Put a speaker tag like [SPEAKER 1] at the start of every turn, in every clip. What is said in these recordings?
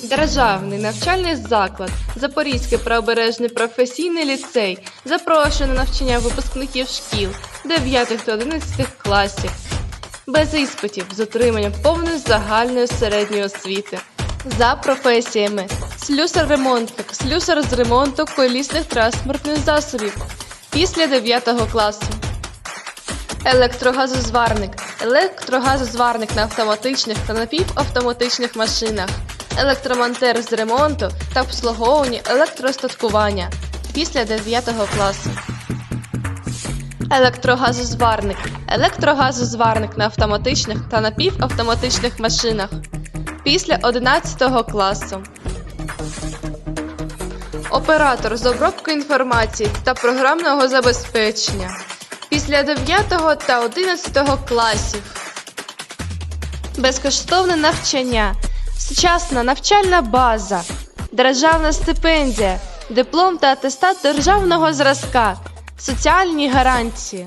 [SPEAKER 1] Державний навчальний заклад Запорізький правобережний професійний ліцей запрошує на навчання випускників шкіл 9 та 11 класів без іспитів з отриманням повної загальної середньої освіти за професіями слюсар-ремонтник, слюсар з ремонту колісних транспортних засобів після 9 класу. Електрогазозварник. Електрогазозварник на автоматичних та напівавтоматичних машинах. Електромонтер з ремонту та обслуговування електростаткування після 9 класу. Електрогазозварник. Електрогазозварник на автоматичних та напівавтоматичних машинах після 11 класу. Оператор з обробки інформації та програмного забезпечення після 9 та 11 класів. Безкоштовне навчання, сучасна навчальна база, державна стипендія, диплом та атестат державного зразка, соціальні гарантії.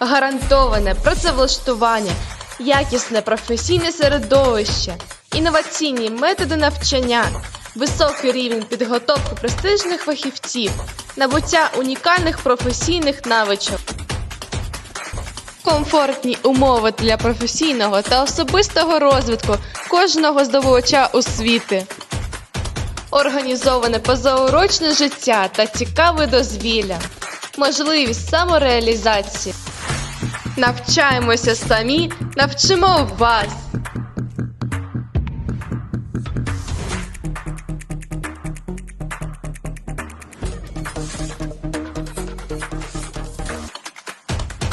[SPEAKER 1] Гарантоване працевлаштування, якісне професійне середовище, інноваційні методи навчання, високий рівень підготовки престижних фахівців, набуття унікальних професійних навичок. Комфортні умови для професійного та особистого розвитку кожного здобувача освіти. Організоване позаурочне життя та цікаве дозвілля. Можливість самореалізації. Навчаємося самі, навчимо вас.